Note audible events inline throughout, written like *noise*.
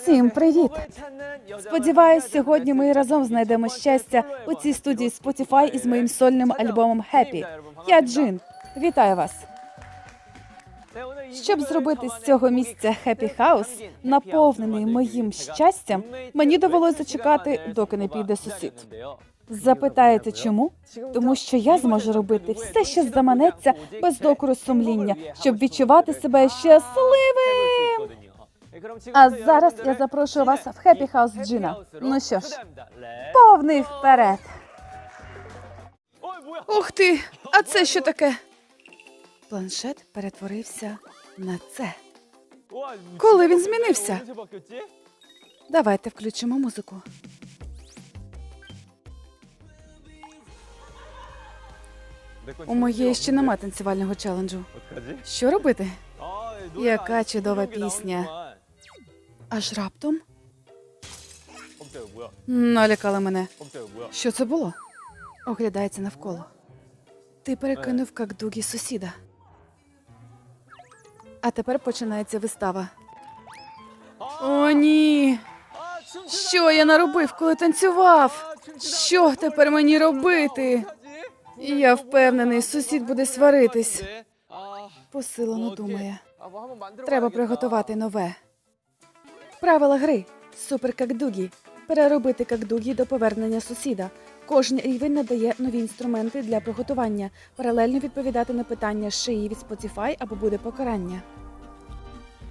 Всім привіт! Сподіваюсь, сьогодні ми разом знайдемо щастя у цій студії Spotify із моїм сольним альбомом Happy. Я Джин. Вітаю вас! Щоб зробити з цього місця Happy House, наповнений моїм щастям, мені довелося зачекати, доки не піде сусід. Запитаєте, чому? Тому що я зможу робити все, що заманеться, без докору сумління, щоб відчувати себе щасливим. А зараз я запрошую вас в Happy House Джина. Ну що ж, повний вперед. Ух ти! А це що таке? Планшет перетворився на це. Коли він змінився? Давайте включимо музику. У моєї ще нема танцювального челенджу. Що робити? Яка чудова пісня. Аж раптом налякала мене. Що це було? Оглядається навколо. Ти перекинув какдугі сусіда. А тепер починається вистава. О, ні. Що я наробив, коли танцював? Що тепер мені робити? Я впевнений, сусід буде сваритись. Посилено думає. Треба приготувати нове. Правила гри. Супер какдугі. Переробити какдугі до повернення сусіда. Кожен рівень надає нові інструменти для приготування. Паралельно відповідати на питання шиї від Spotify або буде покарання.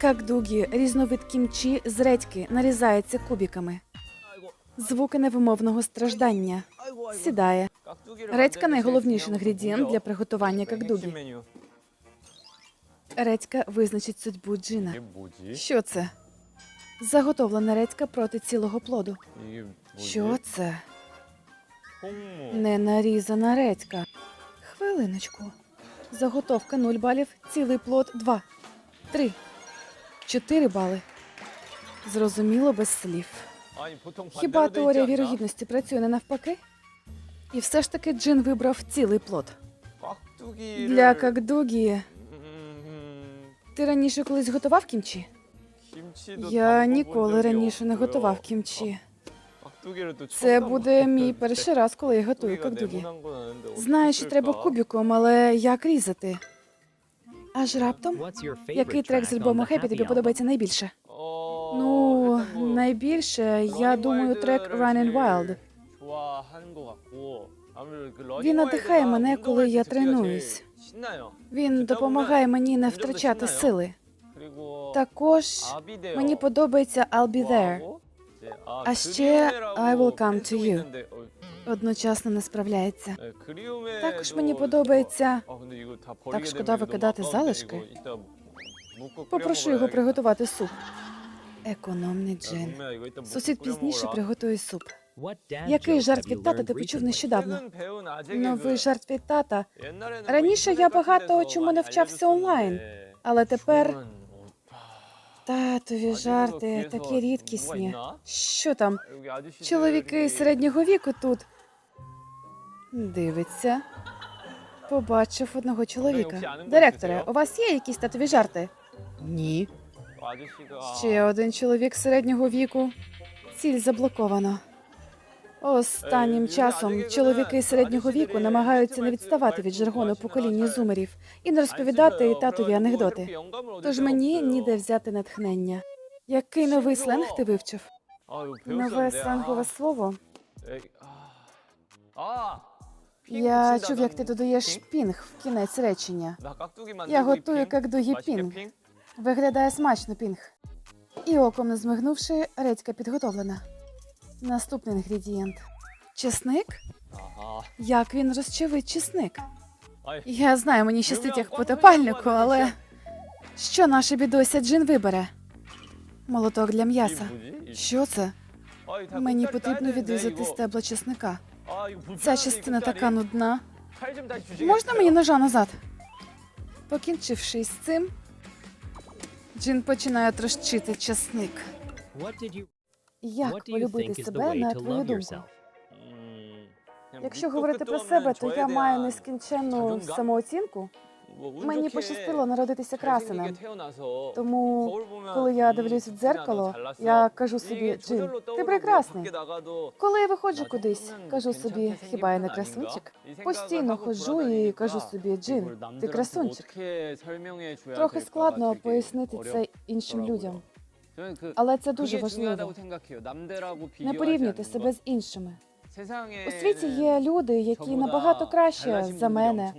Какдугі різновид кімчі з редьки нарізається кубіками. Звуки невимовного страждання. Сідає. Редька найголовніший інгредієнт для приготування какдугі. Редька визначить судьбу джина. Що це? Заготовлена редька проти цілого плоду. Що це? Не нарізана редька. Хвилиночку. Заготовка 0 балів, цілий плод 2. 3. 4 бали. Зрозуміло без слів. Хіба теорія вірогідності працює не навпаки? І все ж таки Джин вибрав цілий плод. Для какдугі. Ти раніше колись готував кімчі? Я ніколи раніше не готував кімчі. Це буде *laughs* мій перший раз, коли я готую какдугі. Знаю, що треба кубіком, але як різати? Аж раптом, який трек з альбому Happy тобі подобається найбільше? Ну, найбільше, я думаю, трек Running Wild. Він надихає мене, коли я тренуюсь. Він допомагає мені не втрачати сили. Також мені подобається I'll be there. А ще I will come to you. Одночасно не справляється. Також мені подобається. Так шкода викидати залишки. Попрошу його приготувати суп. Економний джин. Сусід пізніше приготує суп. Який жарт від тата ти почув нещодавно? Новий жарт від тата. Раніше я багато чому навчався онлайн, але тепер татові жарти такі рідкісні. Що там? Чоловіки середнього віку тут. Дивиться. Побачив одного чоловіка. Директоре, у вас є якісь татові жарти? Ні. Ще один чоловік середнього віку. Ціль заблоковано. Останнім часом чоловіки середнього віку намагаються не відставати від жаргону покоління зумерів і не розповідати татові анекдоти. Тож мені ніде взяти натхнення. Який новий сленг ти вивчив? Нове сленгове слово. Я чув, як ти додаєш пінг в кінець речення. Я готую какдугі пінг. Виглядає смачно пінг. І оком не змигнувши, редька підготовлена. Наступний інгредієнт. Чесник? Як він розчавить чесник? Я знаю, мені щастить як потопальнику, але що наша бідося Джин вибере? Молоток для м'яса. Що це? Мені потрібно відрізати стебла чесника. Ця частина така нудна. Можна мені ножа назад? Покінчивши з цим, Джин починає трощити чесник. Як полюбити себе на твою думку? Якщо говорити про себе, то я маю нескінченну самооцінку. Мені пощастило народитися красенем. Тому, коли я дивлюсь в дзеркало, я кажу собі, Джин, ти прекрасний. Коли я виходжу кудись, кажу собі, хіба я не красунчик? Постійно ходжу і кажу собі, Джин, ти красунчик. Трохи складно пояснити це іншим людям, але це дуже важливо. Не порівнюйте себе з іншими. У світі є люди, які набагато краще за мене.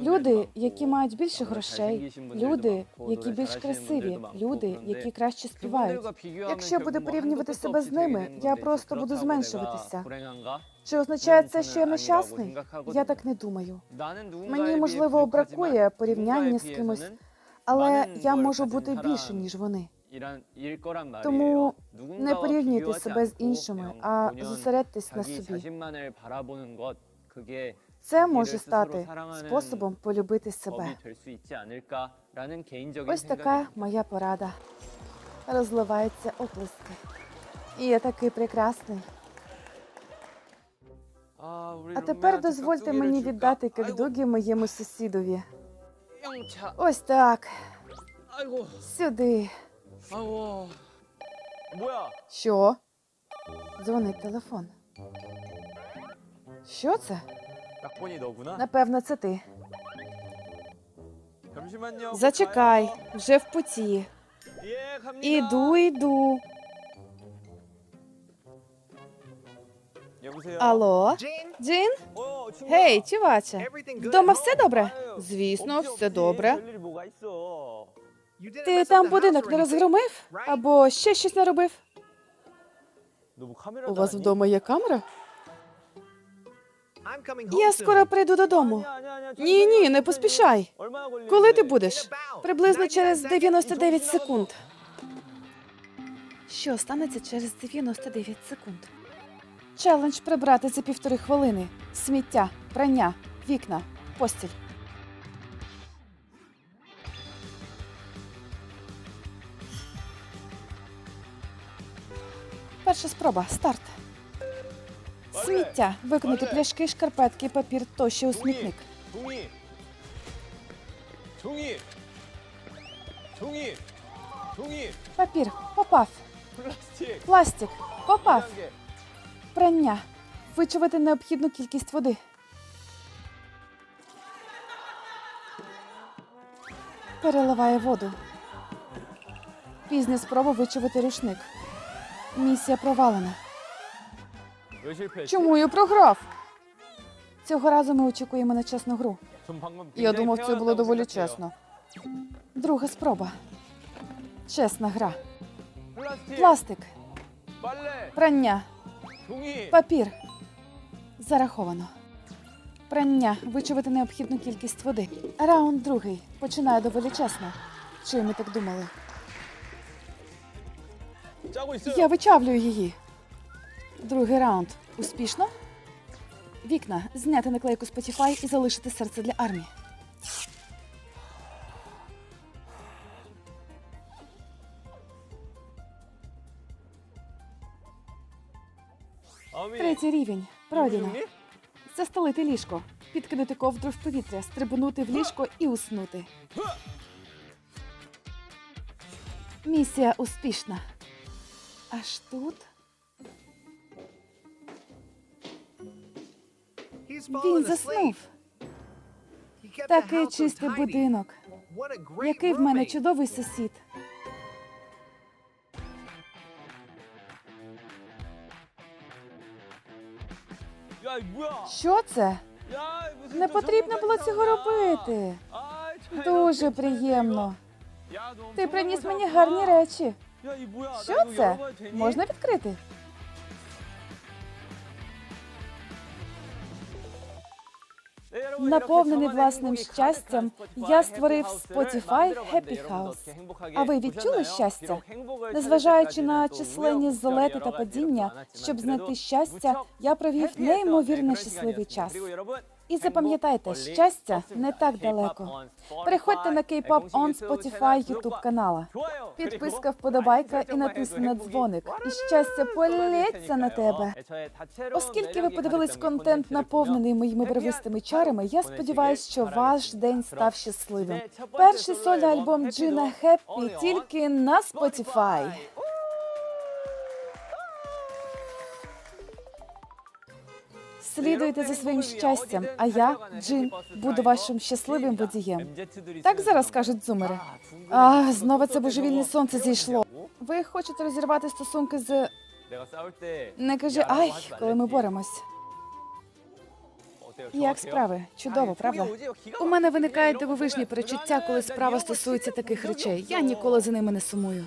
Люди, які мають більше грошей, люди, які більш красиві, люди, які краще співають. Якщо я буду порівнювати себе з ними, я просто буду зменшуватися. Чи означає це, що я нещасний? Я так не думаю. Мені можливо бракує порівняння з кимось, але я можу бути більше ніж вони. Тому Не порівнюйте себе з іншими, а зосередьтесь на собі. Це може стати способом полюбити себе. Ось така моя порада. Розливаються оплески. І я такий прекрасний. А тепер дозвольте мені віддати кекдугі моєму сусідові. Ось так. Сюди. Що? Дзвонить телефон. Що це? Напевно, це ти. Зачекай, вже в путі. Іду, іду. Алло? Джин? Гей, чуваче. Вдома все добре? Звісно, все добре. Ти там будинок не розгромив? Або ще щось не робив? У вас вдома є камера? Я скоро прийду додому. Ні, ні, не поспішай. Коли ти будеш? Приблизно через 99 секунд. Що станеться через 99 секунд? Челендж прибрати за півтори хвилини. Сміття, прання, вікна, постіль. Перша спроба. Старт. Сміття. Викинути пляшки, шкарпетки, папір тощо у смітник. Папір попав. Пластик попав. Прання. Вичувати необхідну кількість води. Переливає воду. Пізня спроба вичувати рушник. Місія провалена. Чому я програв? Цього разу ми очікуємо на чесну гру. Я думав, це було доволі чесно. Друга спроба. Чесна гра. Пластик. Прання. Папір. Зараховано. Прання. Вичувати необхідну кількість води. Раунд другий. Починає доволі чесно. Чи ми так думали? Я вичавлюю її. Другий раунд. Успішно. Вікна. Зняти наклейку Spotify і залишити серце для армії. Третій рівень. Пройдено. Застелити ліжко. Підкинути ковдру в повітря, стрибнути в ліжко і уснути. Місія успішна аж тут. Він заснув. Такий чистий будинок. Який в мене чудовий сусід. Що це? Не потрібно було цього робити. Дуже приємно. Ти приніс мені гарні речі. Що це? Можна відкрити? Наповнений власним щастям, я створив Spotify Happy House. А ви відчули щастя? Незважаючи на численні золети та падіння, щоб знайти щастя, я провів неймовірно щасливий час. І запам'ятайте, щастя не так далеко. Переходьте на K-Pop on Spotify youtube канала. Підписка, вподобайка і натисни на дзвоник. І щастя полється на тебе. Оскільки ви подивились контент, наповнений моїми барвистими чарами, я сподіваюся, що ваш день став щасливим. Перший сольний альбом Джина Хеппі тільки на Spotify. Слідуйте за своїм щастям, а я, Джин, буду вашим щасливим водієм. Так зараз кажуть зумери. А, знову це божевільне сонце зійшло. Ви хочете розірвати стосунки з. Не кажи ай, коли ми боремось. Як справи? Чудово, правда? У мене виникають дивовижні перечуття, коли справа стосується таких речей. Я ніколи за ними не сумую.